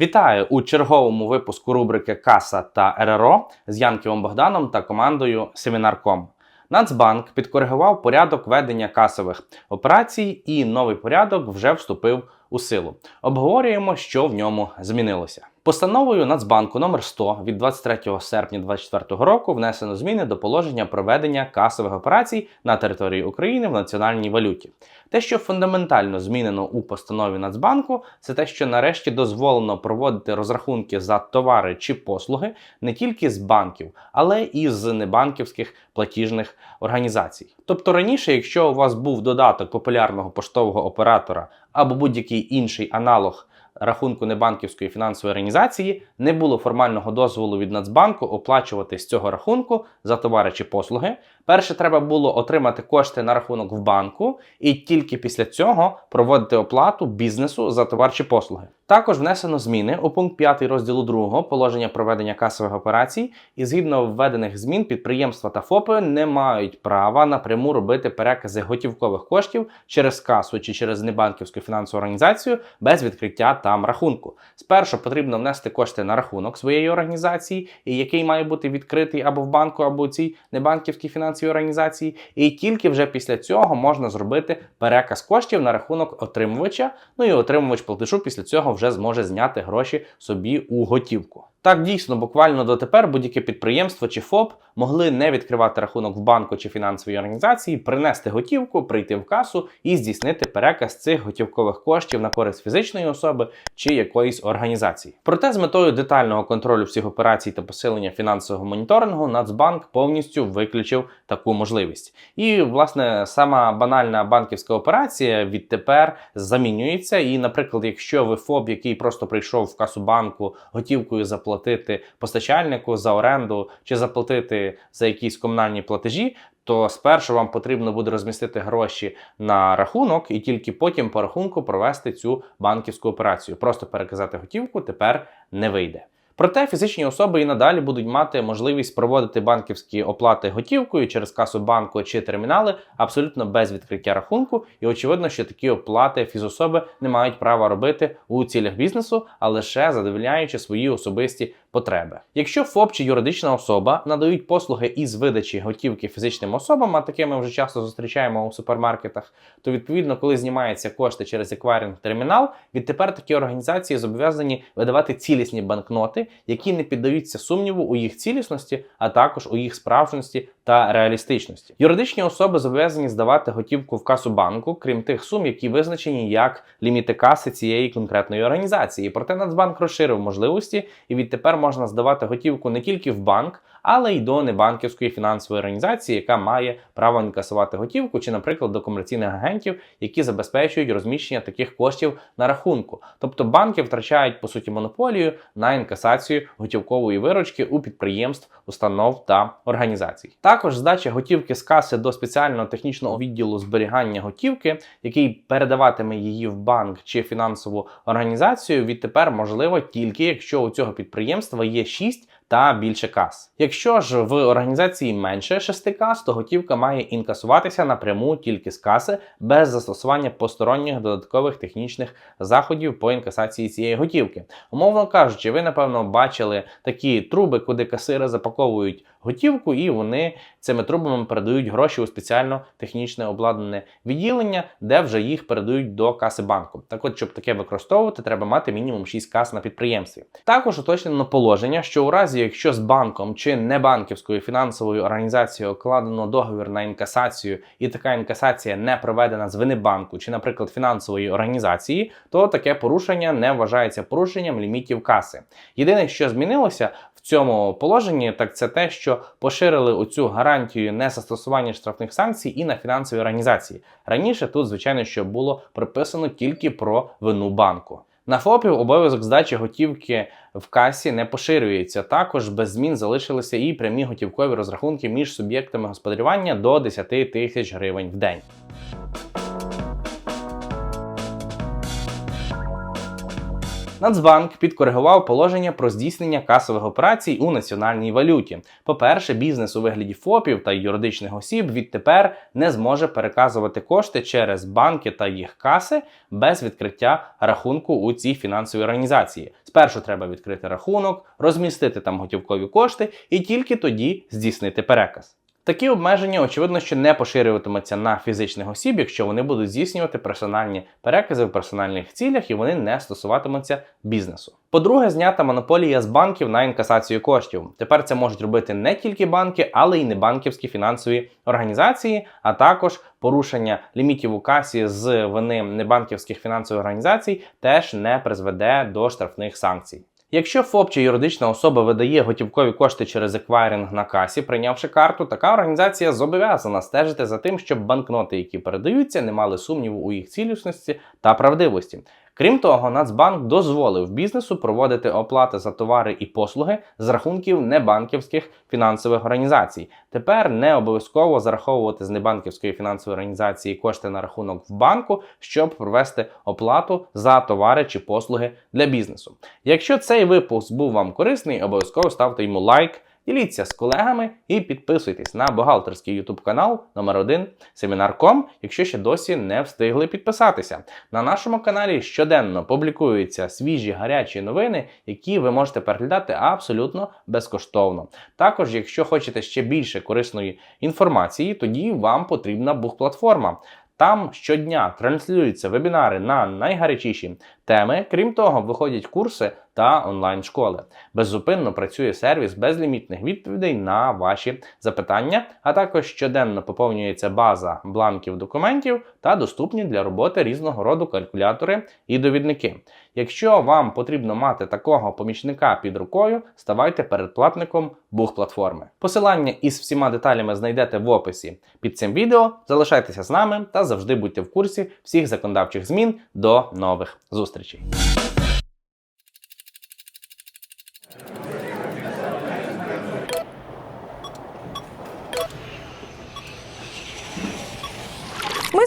Вітаю у черговому випуску рубрики Каса та РРО з Янківом Богданом та командою Семінарком. Нацбанк підкоригував порядок ведення касових операцій, і новий порядок вже вступив у силу. Обговорюємо, що в ньому змінилося. Постановою Нацбанку номер 100 від 23 серпня 2024 року внесено зміни до положення проведення касових операцій на території України в національній валюті. Те, що фундаментально змінено у постанові Нацбанку, це те, що нарешті дозволено проводити розрахунки за товари чи послуги не тільки з банків, але і з небанківських платіжних організацій. Тобто раніше, якщо у вас був додаток популярного поштового оператора або будь-який інший аналог рахунку небанківської фінансової організації, не було формального дозволу від Нацбанку оплачувати з цього рахунку за товари чи послуги. Перше треба було отримати кошти на рахунок в банку, і тільки після цього проводити оплату бізнесу за товар чи послуги. Також внесено зміни у пункт 5 розділу 2 положення проведення касових операцій, і згідно введених змін підприємства та ФОПи не мають права напряму робити перекази готівкових коштів через касу чи через небанківську фінансову організацію без відкриття там рахунку. Спершу потрібно внести кошти на рахунок своєї організації, який має бути відкритий або в банку, або у цій небанківській фінансовій організації. І тільки вже після цього можна зробити переказ коштів на рахунок отримувача. Ну і отримувач платежу після цього вже зможе зняти гроші собі у готівку. Так дійсно, буквально дотепер будь-яке підприємство чи ФОП могли не відкривати рахунок в банку чи фінансовій організації, принести готівку, прийти в касу і здійснити переказ цих готівкових коштів на користь фізичної особи чи якоїсь організації. Проте з метою детального контролю всіх операцій та посилення фінансового моніторингу Нацбанк повністю виключив таку можливість. І, власне, сама банальна банківська операція відтепер замінюється. І, наприклад, якщо ви ФОП, який просто прийшов в касу банку готівкою заплатити постачальнику за оренду чи заплатити за якісь комунальні платежі. То спершу вам потрібно буде розмістити гроші на рахунок, і тільки потім по рахунку провести цю банківську операцію. Просто переказати готівку тепер не вийде. Проте фізичні особи і надалі будуть мати можливість проводити банківські оплати готівкою через касу банку чи термінали абсолютно без відкриття рахунку. І очевидно, що такі оплати фізособи не мають права робити у цілях бізнесу, а лише задовільняючи свої особисті потреби. Якщо ФОП чи юридична особа надають послуги із видачі готівки фізичним особам, а таке ми вже часто зустрічаємо у супермаркетах, то відповідно, коли знімаються кошти через еквайринг термінал, відтепер такі організації зобов'язані видавати цілісні банкноти, які не піддаються сумніву у їх цілісності, а також у їх справжності та реалістичності. Юридичні особи зобов'язані здавати готівку в касу банку, крім тих сум, які визначені як ліміти каси цієї конкретної організації. Проте Нацбанк розширив можливості, і відтепер можна здавати готівку не тільки в банк, але й до небанківської фінансової організації, яка має право інкасувати готівку, чи, наприклад, до комерційних агентів, які забезпечують розміщення таких коштів на рахунку. Тобто банки втрачають по суті монополію на інкасацію готівкової виручки у підприємств, установ та організацій. Також здача готівки з каси до спеціального технічного відділу зберігання готівки, який передаватиме її в банк чи фінансову організацію, відтепер можливо тільки якщо у цього підприємства є 6 та більше кас. Якщо ж в організації менше 6 кас, то готівка має інкасуватися напряму тільки з каси без застосування посторонніх додаткових технічних заходів по інкасації цієї готівки. Умовно кажучи, ви напевно бачили такі труби, куди касири запаковують готівку, і вони цими трубами передають гроші у спеціально технічне обладнане відділення, де вже їх передають до каси банку. Так от, щоб таке використовувати, треба мати мінімум 6 кас на підприємстві. Також уточнено положення, що у разі, якщо з банком чи небанківською фінансовою організацією укладено договір на інкасацію, і така інкасація не проведена з вини банку чи, наприклад, фінансової організації, то таке порушення не вважається порушенням лімітів каси. Єдине, що змінилося в цьому положенні, так це те, що поширили оцю гарантію незастосування штрафних санкцій і на фінансові організації. Раніше тут, звичайно, що було приписано тільки про вину банку. На ФОПів обов'язок здачі готівки в касі не поширюється. Також без змін залишилися і прямі готівкові розрахунки між суб'єктами господарювання до 10 тисяч гривень в день. Нацбанк підкоригував положення про здійснення касових операцій у національній валюті. По-перше, бізнес у вигляді ФОПів та юридичних осіб відтепер не зможе переказувати кошти через банки та їх каси без відкриття рахунку у цій фінансовій організації. Спершу треба відкрити рахунок, розмістити там готівкові кошти і тільки тоді здійснити переказ. Такі обмеження, очевидно, що не поширюватимуться на фізичних осіб, якщо вони будуть здійснювати персональні перекази в персональних цілях і вони не стосуватимуться бізнесу. По-друге, знята монополія з банків на інкасацію коштів. Тепер це можуть робити не тільки банки, але й небанківські фінансові організації, а також порушення лімітів у касі з вини небанківських фінансових організацій теж не призведе до штрафних санкцій. Якщо ФОП чи юридична особа видає готівкові кошти через еквайринг на касі, прийнявши карту, така організація зобов'язана стежити за тим, щоб банкноти, які передаються, не мали сумніву у їх цілісності та правдивості. Крім того, Нацбанк дозволив бізнесу проводити оплати за товари і послуги з рахунків небанківських фінансових організацій. Тепер не обов'язково зараховувати з небанківської фінансової організації кошти на рахунок в банку, щоб провести оплату за товари чи послуги для бізнесу. Якщо цей випуск був вам корисний, обов'язково ставте йому лайк. Діліться з колегами і підписуйтесь на бухгалтерський YouTube канал номер 1 Семінар.com, якщо ще досі не встигли підписатися. На нашому каналі щоденно публікуються свіжі гарячі новини, які ви можете переглядати абсолютно безкоштовно. Також, якщо хочете ще більше корисної інформації, тоді вам потрібна бухплатформа. Там щодня транслюються вебінари на найгарячіші теми. Крім того, виходять курси та онлайн-школи. Беззупинно працює сервіс безлімітних відповідей на ваші запитання, а також щоденно поповнюється база бланків документів та доступні для роботи різного роду калькулятори і довідники. Якщо вам потрібно мати такого помічника під рукою, ставайте передплатником Бух-платформи. Посилання із всіма деталями знайдете в описі під цим відео. Залишайтеся з нами та завжди будьте в курсі всіх законодавчих змін. До нових зустрічей. Ми